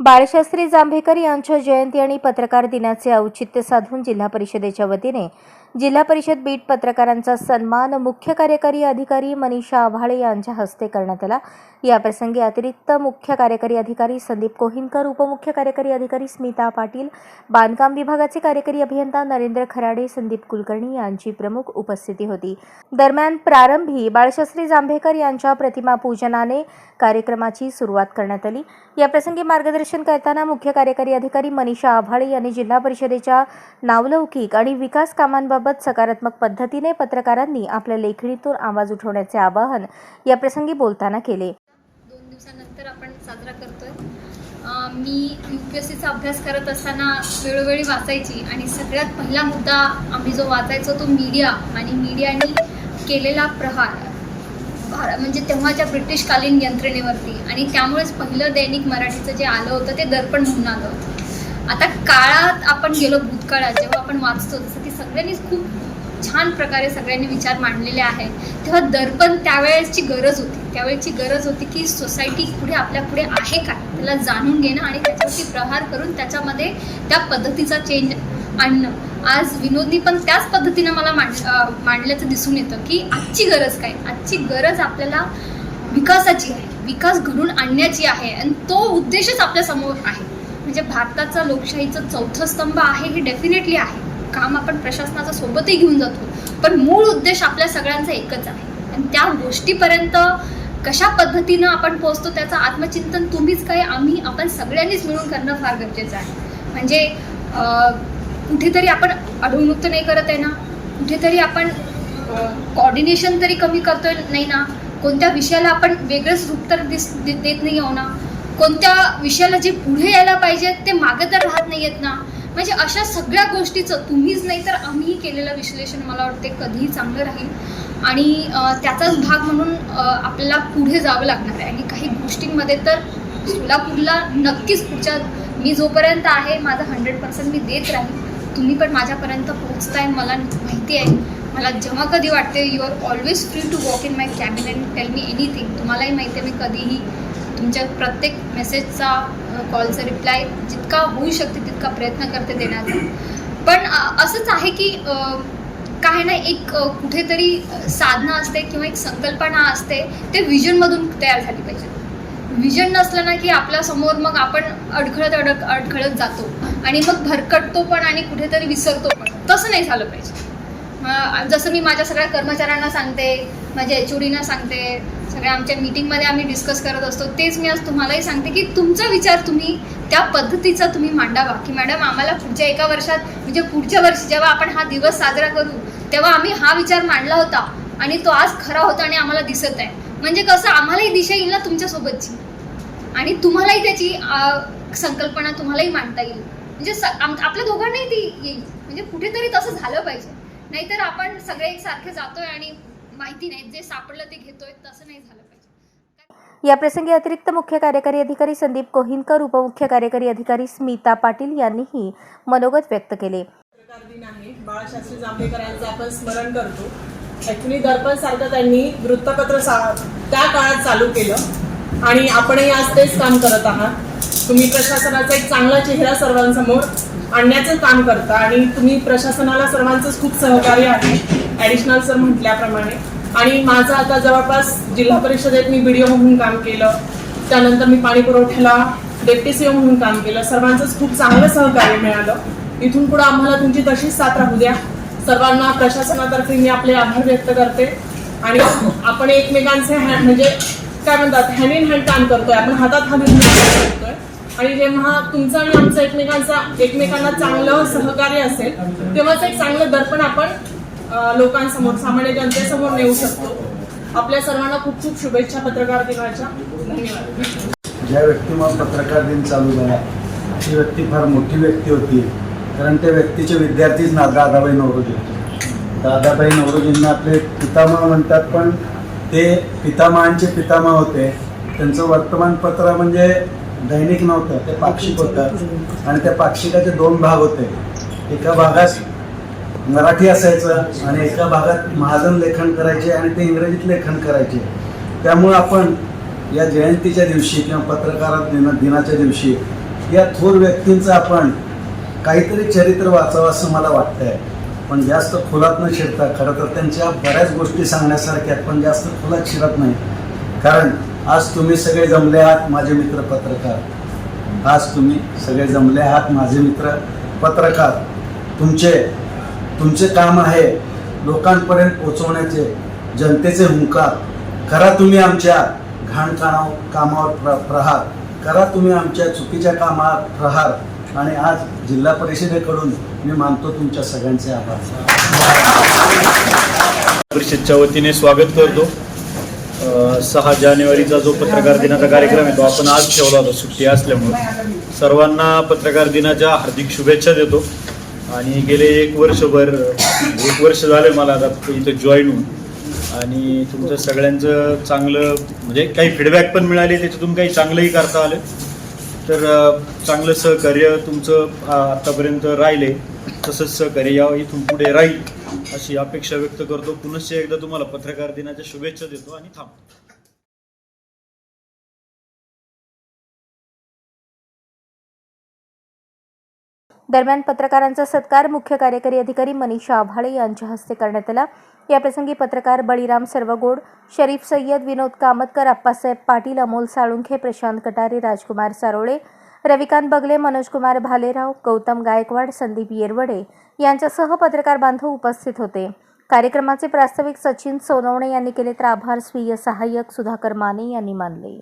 बाळशास्त्री जांभेकर यांच्या जयंती आणि पत्रकार दिनाचे औचित्य साधून जिल्हा परिषदेच्या वतीने जिल्हा परिषद बीट पत्रकारांचा सन्मान मुख्य कार्यकारी अधिकारी मनीषा आव्हाळे यांच्या हस्ते करण्यात आला. याप्रसंगी अतिरिक्त मुख्य कार्यकारी अधिकारी संदीप कोहिनकर उपमुख्य कार्यकारी अधिकारी स्मिता पाटील बांधकाम विभागाचे कार्यकारी अभियंता नरेंद्र खराडे संदीप कुलकर्णी यांची प्रमुख उपस्थिती होती. दरम्यान प्रारंभी बाळशास्त्री जांभेकर यांच्या प्रतिमा पूजनाने कार्यक्रमाची सुरुवात करण्यात आली. याप्रसंगी मार्गदर्शन करताना मुख्य कार्यकारी अधिकारी मनीषा आव्हाळे यांनी जिल्हा परिषदेच्या नावलौकिक आणि विकास कामांबाबत सकारात्मक पद्धतीने पत्रकारांनी आपल्या लेखणीतून आवाज उठवण्याचे आवाहन याप्रसंगी बोलताना केले. दोन दिवसानंतर आपण साजरा करतोय. मी यू पी एस सीचा अभ्यास करत असताना वेळोवेळी वाचायची आणि सगळ्यात पहिला मुद्दा आम्ही जो वाचायचो तो मीडिया आणि मीडियाने केलेला प्रहार. भारत म्हणजे तेव्हाच्या ब्रिटिशकालीन यंत्रणेवरती आणि त्यामुळेच पहिलं दैनिक मराठीचं जे आलं होतं ते दर्पण म्हणून आलं होतं. आता काळात आपण गेलो भूतकाळात जेव्हा आपण वाचतो जसं की सगळ्यांनीच खूप छान प्रकारे सगळ्यांनी विचार मांडलेले आहेत तेव्हा दर्पण त्यावेळेसची गरज होती. त्यावेळेची गरज होती की सोसायटी पुढे आपल्या पुढे आहे काय त्याला जाणून घेणं आणि त्याच्यावरती प्रहार करून त्याच्यामध्ये त्या पद्धतीचा चेंज आणणं. आज विनोदनी पण त्याच पद्धतीनं मला मांड मांडल्याचं दिसून येतं की आजची गरज काय? आजची गरज आपल्याला विकासाची आहे. विकास घडून आणण्याची आहे. आणि तो उद्देशच आपल्यासमोर आहे. म्हणजे भारताचा लोकशाहीचं चौथं स्तंभ आहे हे डेफिनेटली आहे. काम आपण प्रशासनाचा सोबतही घेऊन जातो. पण मूळ उद्देश आपल्या सगळ्यांचा एकच आहे. आणि त्या गोष्टीपर्यंत कशा पद्धतीनं आपण पोहोचतो त्याचं आत्मचिंतन तुम्हीच काय आम्ही आपण सगळ्यांनीच मिळून करणं फार गरजेचं आहे. म्हणजे कुठेतरी आपण अडवणूक तर नाही करत आहे ना? कुठेतरी आपण कॉर्डिनेशन तरी कमी करतोय नाही ना? कोणत्या विषयाला आपण वेगळंच रूप तर दिस दे- देत नाही आहो ना? कोणत्या विषयाला जे पुढे यायला पाहिजे ते मागे तर राहत नाही आहेत ना. म्हणजे अशा सगळ्या गोष्टीचं तुम्हीच नाही तर आम्हीही केलेलं विश्लेषण मला वाटते कधीही चांगलं राहील. आणि त्याचाच भाग म्हणून आपल्याला पुढे जावं लागणार आहे. आणि काही गोष्टींमध्ये तर सोलापूरला नक्कीच पुढच्या मी जोपर्यंत आहे माझं हंड्रेड पर्सेंट मी देत राहील. तुम्ही पण माझ्यापर्यंत पोहोचताय मला माहिती आहे. मला जेव्हा कधी वाटते you are always free to walk in my cabin and tell me anything तुम्हालाही माहिती आहे मी कधीही तुमच्या प्रत्येक मेसेजचा कॉलचा रिप्लाय जितका होऊ शकते तितका प्रयत्न करते देण्याचा. पण असंच आहे की काय ना एक कुठेतरी साधना असते किंवा एक संकल्पना असते ते विजनमधून तयार झाली पाहिजे. विजन नसलं ना की आपल्यासमोर मग आपण अडखळत अडक अडखळत जातो. आणि मग भरकटतो पण आणि कुठेतरी विसरतो पण. तसं नाही झालं पाहिजे. जसं मी माझ्या सगळ्या कर्मचाऱ्यांना सांगते माझ्या एच ओडीना सांगते सगळ्या आमच्या मीटिंगमध्ये आम्ही डिस्कस करत असतो. तेच मी आज तुम्हालाही सांगते की तुमचा विचार तुम्ही त्या पद्धतीचा तुम्ही मांडावा की मॅडम आम्हाला पुढच्या एका वर्षात म्हणजे पुढच्या वर्षी जेव्हा आपण हा दिवस साजरा करू तेव्हा आम्ही हा विचार मांडला होता आणि तो आज खरा होता आणि आम्हाला दिसत आहे. म्हणजे कसं आम्हालाही दिशा येईल ना तुमच्यासोबतची आणि तुम्हालाही त्याची संकल्पना तुम्हालाही मांडता येईल. म्हणजे आपल्या दोघांनाही ती येईल. म्हणजे कुठेतरी तसं झालं पाहिजे. नाहीतर आपण सगळे एकसारखे जातोय आणि माहिती नाही. जे सापडलं ते घेतोय तसं नाही झालं पाहिजे. याप्रसंगी अतिरिक्त मुख्य कार्यकारी अधिकारी संदीप कोहिनकर उपमुख्य कार्यकारी अधिकारी स्मिता पाटील यांनीही मनोगत व्यक्त केले. पत्रकार दिन आहे. बाळशास्त्री जांभेकर यांचं आपण स्मरण करतो. ऍक्च्युली दर्पण सारखं त्यांनी वृत्तपत्र सा- त्या काळात चालू केलं. आणि आपणही आज तेच काम करत आहात. तुम्ही प्रशासनाचा एक चांगला चेहरा सर्वांसमोर आणण्याचं काम करता आणि तुम्ही प्रशासनाला सर्वांचंच खूप सहकार्य आहे. ऍडिशनल सर म्हटल्याप्रमाणे. आणि माझं आता जवळपास जिल्हा परिषदेत मी बीडीओ म्हणून काम केलं. त्यानंतर मी पाणी पुरवठ्याला डेप्टी सीओ म्हणून काम केलं. सर्वांचंच खूप चांगलं सहकार्य मिळालं. इथून पुढे आम्हाला तुमची तशीच साथ राहू द्या. सर्वांना प्रशासनातर्फे मी आपले आभार व्यक्त करते. आणि आपण एकमेकांचे हॅ- म्हणजे काय म्हणतात हँड इन हँड काम करतोय. आपण हातात हात काम करतोय. आणि जेव्हा तुमचं आणि आमचं एकमेकांचा एकमेकांना चांगलं सहकार्य असेल तेव्हाच एक चांगलं दर्पण आपण लोकांसमोर सामान्य जनतेसमोर नेऊ शकतो. आपल्या सर्वांना खूप खूप शुभेच्छा पत्रकार दिनाच्या. धन्यवाद. ज्या व्यक्तीमुळे पत्रकार दिन चालू झाला ती व्यक्ती फार मोठी व्यक्ती होती. कारण त्या व्यक्तीचे विद्यार्थीच ना दादाबाई नवरोजी होते. दादाबाई नवरोजींना आपले पितामह म्हणतात पण ते पितामहांचे पितामह होते त्यांचं वर्तमानपत्र म्हणजे दैनिक नव्हतं ते पाक्षिक होतं. आणि त्या पाक्षिकाचे दोन भाग होते. एका भागास मराठी असायचं आणि एका भागात महाजन लेखन करायचे आणि ते इंग्रजीत लेखन करायचे. त्यामुळं आपण या जयंतीच्या दिवशी किंवा पत्रकारात दिन दिनाच्या दिवशी या थोर व्यक्तींचं आपण काहीतरी चरित्र वाचावं असं मला वाटतंय. पण जास्त खोलात न शिरता खरं तर त्यांच्या बऱ्याच गोष्टी सांगण्यासारख्या पण जास्त खोलात शिरत नाही. कारण आज तुम्ही सगळे जमले आहात माझे मित्र पत्रकार. आज तुम्ही सगळे जमले आहात माझे मित्र पत्रकार. तुमचे तुमचे काम आहे लोकांपर्यंत पोहोचवण्याचे जनतेचे हुंकार. करा तुम्ही आमच्या घाण कामावर प्र प्रहार. करा तुम्ही आमच्या चुकीच्या कामावर प्रहार. आणि आज जिल्हा परिषदेकडून मी मानतो तुमच्या सगळ्यांचे आभार. परिषदच्या वतीने स्वागत करतो. सहा जानेवारीचा जो पत्रकार दिनाचा कार्यक्रम आहे तो आपण आज ठेवला होता सुट्टी असल्यामुळे. सर्वांना पत्रकार दिनाच्या हार्दिक शुभेच्छा देतो. आणि गेले एक वर्षभर एक वर्ष झालं मला आता इथं जॉईन होऊन. आणि तुमचं सगळ्यांचं चांगलं म्हणजे काही फीडबॅक पण मिळाले त्याच्यातून काही चांगलंही करता आलं. तर चांगलं सहकार्य तुमचं आत्तापर्यंत राहिले. तसंच सहकार्य यावं इथून पुढे राहील अशी अपेक्षा व्यक्त करतो. पुनश्च एकदा तुम्हाला पत्रकार दिनाच्या शुभेच्छा देतो आणि थांबतो. दरम्यान पत्रकारांचा सत्कार मुख्य कार्यकारी अधिकारी मनीषा आभाळे यांच्या हस्ते करण्यात आला. याप्रसंगी पत्रकार बळीराम सर्वगोड शरीफ सय्यद विनोद कामतकर आप्पासाहेब पाटील अमोल साळुंखे प्रशांत कटारे राजकुमार सारोळे रविकांत बगले मनोजकुमार भालेराव गौतम गायकवाड संदीप येरवडे यांच्यासह पत्रकार बांधव उपस्थित होते. कार्यक्रमाचे प्रास्ताविक सचिन सोनवणे यांनी केले तर आभार. स्वीय सहाय्यक सुधाकर माने यांनी मानले.